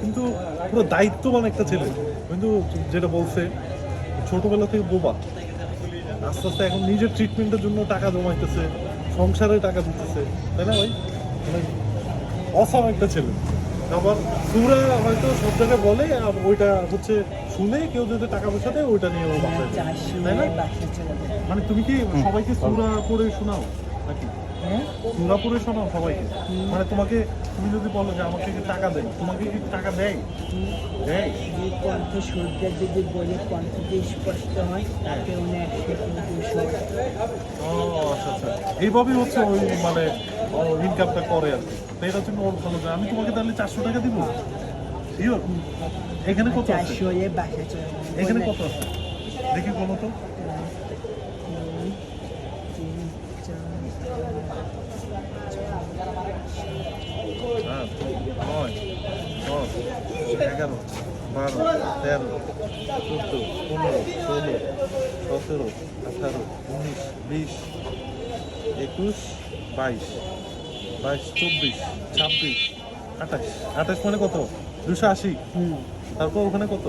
কিন্তু পুরো দায়িত্ববান একটা ছেলে। কিন্তু যেটা বলছে ছোটবেলা থেকে বোবা। আস্তে আস্তে এখন নিজের ট্রিটমেন্টের জন্য টাকা জমাইতেছে সংসারে টাকা দিতেছে। তাই না ভাই? মানে অসাম একটা ছেলে। আবার সুরা হয়তো সব জায়গায় বলে আর ওইটা হচ্ছে শুনে কেউ যদি টাকা পয়সা দেয় ওইটা নিয়ে তাই না? মানে তুমি কি সবাইকে সুরা পড়ে শোনাও নাকি? হ্যাঁ? সুরা পড়ে শোনাও সবাইকে মানে তোমাকে তুমি যদি বলো যে আমাকে কি টাকা দেয় তোমাকে কি টাকা দেয়? দেয়। এই কণ্ঠ সূর্যের যদি বলে কণ্ঠটি স্পষ্ট হয় তাকে দুশো ও আচ্ছা আচ্ছা। এইভাবেই হচ্ছে ওই মানে ইনকামটা করে আর কি। তো এটার জন্য ওর ভালো আমি তোমাকে তাহলে চারশো টাকা দিব? Sure? এখানে কত আছে? এখানে কত আছে? দেখি বলো তো দুই, তিন, চার, সাত নয় দশ এগারো বারো তেরো চোদ্দ পনেরো ষোলো সতেরো আঠারো উনিশ বিশ একুশ বাইশ বাইশ চব্বিশ ছাব্বিশ আঠাশ। আঠাশ মানে কত? দুশো আশি। তারপর ওখানে কত?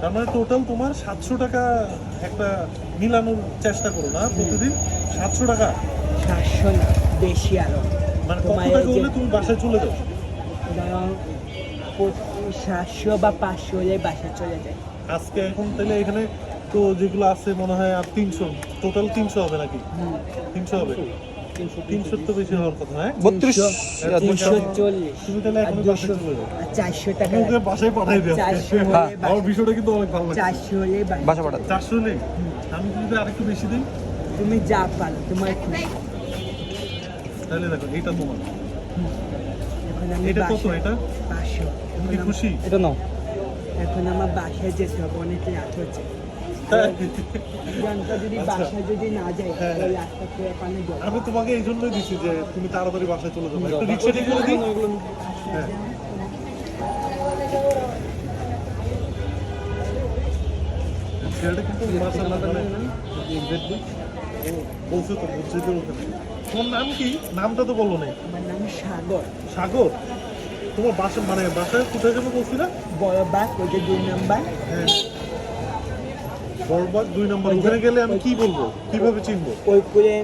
তার মানে টোটাল তোমার সাতশো টাকা একটা মিলানোর চেষ্টা করো না প্রতিদিন। সাতশো টাকা? সাতশো বেশি আরও। মানে কত টাকা হলে তুমি বাসায় চলে যাও? ধরো সাতশো বা পাঁচশো হলে বাসা চলে যায়। আজকে এখন তাহলে এখানে তো যেগুলো আছে মনে হয় আর তিনশো টোটাল তিনশো হবে নাকি? তিনশো হবে? তিনশো তো বেশি হওয়ার কথা হ্যাঁ? বত্রিশ। তিনশো- তিনশো। চল্লিশ। তুমি তাহলে এখন বাসায় চলে যাও। চারশো টাকা। ওকে বাসায় পাঠাই হ্যাঁ, বাসা- আমার বিষয়টা কিন্তু অনেক ভালো লাগছে। চারশো হলে বাসা চারশো হলে? আমি যদি আরেকটু বেশি দিই? তুমি যা পারো তোমার তাহলে দেখো এইটা তোমার। এখন আমি এটা কত এটা? পাঁচশো তুমি খুশি? এটা নাও। এখন আমার বাসায় যেতে হবে অনেক রাত হচ্ছে। হ্যাঁ। আচ্ছা। বাসায় যদি না যায় হ্যাঁ, আমি তোমাকে এই জন্যই দিচ্ছি যে তুমি তাড়াতাড়ি বাসায় চলে যাবে। একটা রিক্সা ঠিক করে দিই? হ্যাঁ। ছেলেটা কিন্তু মানে বলছে তো বলছে তো ওখানে। তোমার নাম কি? নামটা তো বলল না আমার নাম সাগর। সাগর? তোমার বাসা মানে বাসায় কোথায় যেন বলছি না? বড় বাস ওই যে দুই নাম্বার। হ্যাঁ। বড়বাগ দুই নম্বর। ওখানে গেলে আমি কি বলব? কীভাবে চিনবো? ওই করে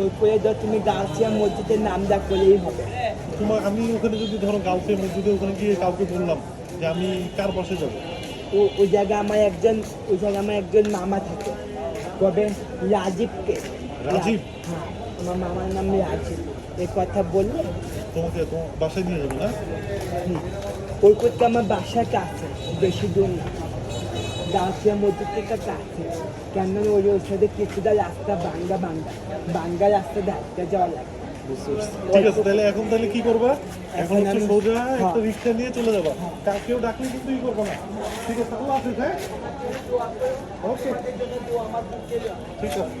ওই করে ধর তুমি গাছিয়া মসজিদের নাম ডাক করলেই হবে। তোমার আমি ওখানে যদি ধরো গার্লফ্রেন্ড মসজিদে ওখানে গিয়ে কাউকে বললাম যে আমি কার পাশে যাব? ও ওই জায়গায় আমার একজন ওই জায়গায় আমার একজন মামা থাকে। কবে? রাজীবকে। রাজীব? হ্যাঁ। আমার মামার নাম রাজীব এই কথা বললে? তোমাকে তোমার বাসায় নিয়ে যাব না? হুম। ওই করতে আমার বাসা কাছে বেশি দূর না। গাছিয়া মসজিদ থেকে কাছে কেন ওই ওর সাথে কিছুটা রাস্তা বাঙ্গা বাঙ্গা বাঙ্গা রাস্তা দেখতে যাওয়া লাগে। ঠিক আছে তাহলে এখন তাহলে কি করবা? এখন হচ্ছে সোজা একটা হ্যাঁ। রিক্সা নিয়ে চলে যাবা। তা কেউ ডাকলে কিন্তু ই করব না। ঠিক আছে আল্লাহ হাফিজ হ্যাঁ? ওকে ঠিক আছে।